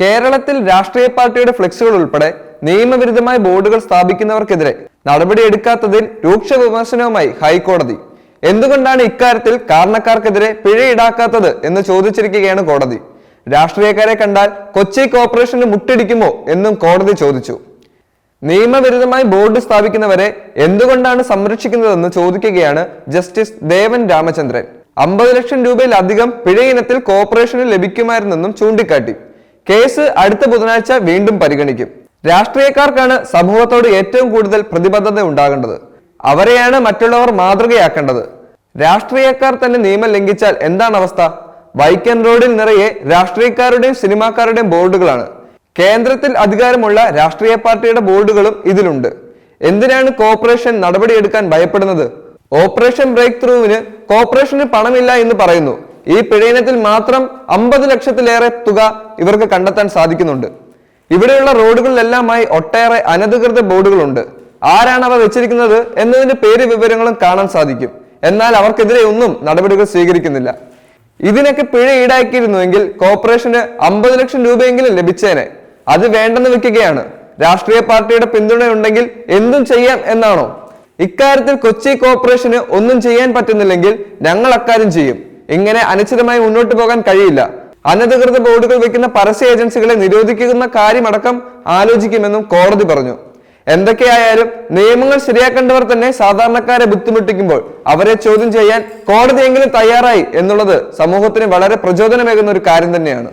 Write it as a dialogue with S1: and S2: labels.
S1: കേരളത്തിൽ രാഷ്ട്രീയ പാർട്ടിയുടെ ഫ്ലെക്സുകൾ ഉൾപ്പെടെ നിയമവിരുദ്ധമായ ബോർഡുകൾ സ്ഥാപിക്കുന്നവർക്കെതിരെ നടപടി എടുക്കാത്തതിൽ രൂക്ഷ വിമർശനവുമായി ഹൈക്കോടതി. എന്തുകൊണ്ടാണ് ഇക്കാര്യത്തിൽ കാരണക്കാർക്കെതിരെ പിഴ ഈടാക്കാത്തത് എന്ന് ചോദിച്ചിരിക്കുകയാണ് കോടതി. രാഷ്ട്രീയക്കാരെ കണ്ടാൽ കൊച്ചി കോർപ്പറേഷന് മുട്ടിടിക്കുമോ എന്നും കോടതി ചോദിച്ചു. നിയമവിരുദ്ധമായി ബോർഡ് സ്ഥാപിക്കുന്നവരെ എന്തുകൊണ്ടാണ് സംരക്ഷിക്കുന്നതെന്ന് ചോദിക്കുകയാണ് ജസ്റ്റിസ് ദേവൻ രാമചന്ദ്രൻ. അമ്പത് ലക്ഷം രൂപയിലധികം പിഴ ഇനത്തിൽ കോർപ്പറേഷന് ലഭിക്കുമായിരുന്നെന്നും ചൂണ്ടിക്കാട്ടി. കേസ് അടുത്ത ബുധനാഴ്ച വീണ്ടും പരിഗണിക്കും. രാഷ്ട്രീയക്കാർക്കാണ് സമൂഹത്തോട് ഏറ്റവും കൂടുതൽ പ്രതിബദ്ധത ഉണ്ടാകേണ്ടത്. അവരെയാണ് മറ്റുള്ളവർ മാതൃകയാക്കേണ്ടത്. രാഷ്ട്രീയക്കാർ തന്നെ നിയമം ലംഘിച്ചാൽ എന്താണ് അവസ്ഥ? വൈക്കൻ റോഡിൽ നിറയെ രാഷ്ട്രീയക്കാരുടെയും സിനിമാക്കാരുടെയും ബോർഡുകളാണ്. കേന്ദ്രത്തിൽ അധികാരമുള്ള രാഷ്ട്രീയ പാർട്ടിയുടെ ബോർഡുകളും ഇതിലുണ്ട്. എന്തിനാണ് കോർപ്പറേഷൻ നടപടിയെടുക്കാൻ ഭയപ്പെടുന്നത്? ഓപ്പറേഷൻ ബ്രേക്ക് ത്രൂവിന് കോർപ്പറേഷന് പണമില്ല എന്ന് പറയുന്നു. ഈ പിഴയിനത്തിൽ മാത്രം അമ്പത് ലക്ഷത്തിലേറെ തുക ഇവർക്ക് കണ്ടെത്താൻ സാധിക്കുന്നുണ്ട്. ഇവിടെയുള്ള റോഡുകളിലെല്ലാമായി ഒട്ടേറെ അനധികൃത ബോർഡുകളുണ്ട്. ആരാണ് അവ വെച്ചിരിക്കുന്നത് എന്നതിന്റെ പേര് വിവരങ്ങളും കാണാൻ സാധിക്കും. എന്നാൽ അവർക്കെതിരെ ഒന്നും നടപടികൾ സ്വീകരിക്കുന്നില്ല. ഇതിനൊക്കെ പിഴ ഈടാക്കിയിരുന്നുവെങ്കിൽ കോർപ്പറേഷന് അമ്പത് ലക്ഷം രൂപയെങ്കിലും ലഭിച്ചേനെ. അത് വേണ്ടെന്ന് വെക്കുകയാണ്. രാഷ്ട്രീയ പാർട്ടിയുടെ പിന്തുണയുണ്ടെങ്കിൽ എന്തും ചെയ്യാം എന്നാണോ? ഇക്കാര്യത്തിൽ കൊച്ചി കോർപ്പറേഷന് ഒന്നും ചെയ്യാൻ പറ്റുന്നില്ലെങ്കിൽ ഞങ്ങൾ അക്കാര്യം ചെയ്യും. ഇങ്ങനെ അനിശ്ചിതമായി മുന്നോട്ട് പോകാൻ കഴിയില്ല. അനധികൃത ബോർഡുകൾ വെക്കുന്ന പരസ്യ ഏജൻസികളെ നിരോധിക്കുന്ന കാര്യമടക്കം ആലോചിക്കുമെന്നും കോടതി പറഞ്ഞു. എന്തൊക്കെയായാലും നിയമങ്ങൾ ശരിയാക്കേണ്ടവർ തന്നെ സാധാരണക്കാരെ ബുദ്ധിമുട്ടിക്കുമ്പോൾ അവരെ ചോദ്യം ചെയ്യാൻ കോടതിയെങ്കിലും തയ്യാറായി എന്നുള്ളത് സമൂഹത്തിന് വളരെ പ്രചോദനമേകുന്ന ഒരു കാര്യം തന്നെയാണ്.